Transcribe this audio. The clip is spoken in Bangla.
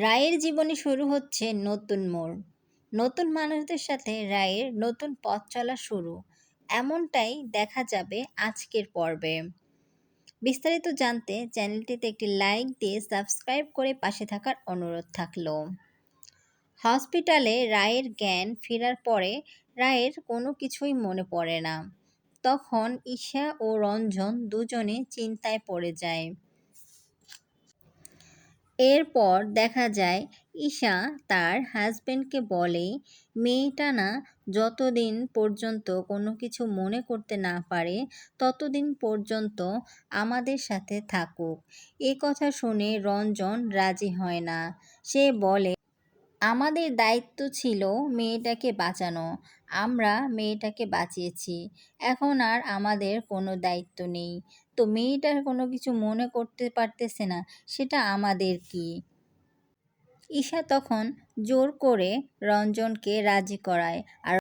রায়ের জীবনে শুরু হচ্ছে নতুন মোড়। নতুন মানুষদের সাথে রায়ের নতুন পথ চলা শুরু। এমনটাই দেখা যাবে আজকের পর্বে। বিস্তারিত জানতে চ্যানেলটিতে একটি লাইক দিয়ে সাবস্ক্রাইব করে পাশে থাকার অনুরোধ থাকল। হসপিটালে রায়ের জ্ঞান ফেরার পরে রায়ের কোনো কিছুই মনে পড়ে না। তখন ঈশা ও রঞ্জন দুজনে চিন্তায় পড়ে যায়। এরপর দেখা যায়, ঈশা তার হাজব্যান্ডকে বলে, মেয়েটা না যতদিন পর্যন্ত কোনো কিছু মনে করতে না পারে, ততদিন পর্যন্ত আমাদের সাথে থাকুক। এ কথা শুনে রঞ্জন রাজি হয় না। সে বলে আমাদের দায়িত্ব ছিল মেয়েটাকে বাঁচানো। আমরা মেয়েটাকে বাঁচিয়েছি। এখন আর আমাদের কোনো দায়িত্ব নেই। তো মেয়েটার কোনো কিছু মনে করতে পারতেছে না, সেটা আমাদের কি? ঈশা তখন জোর করে রঞ্জনকে রাজি করায় আর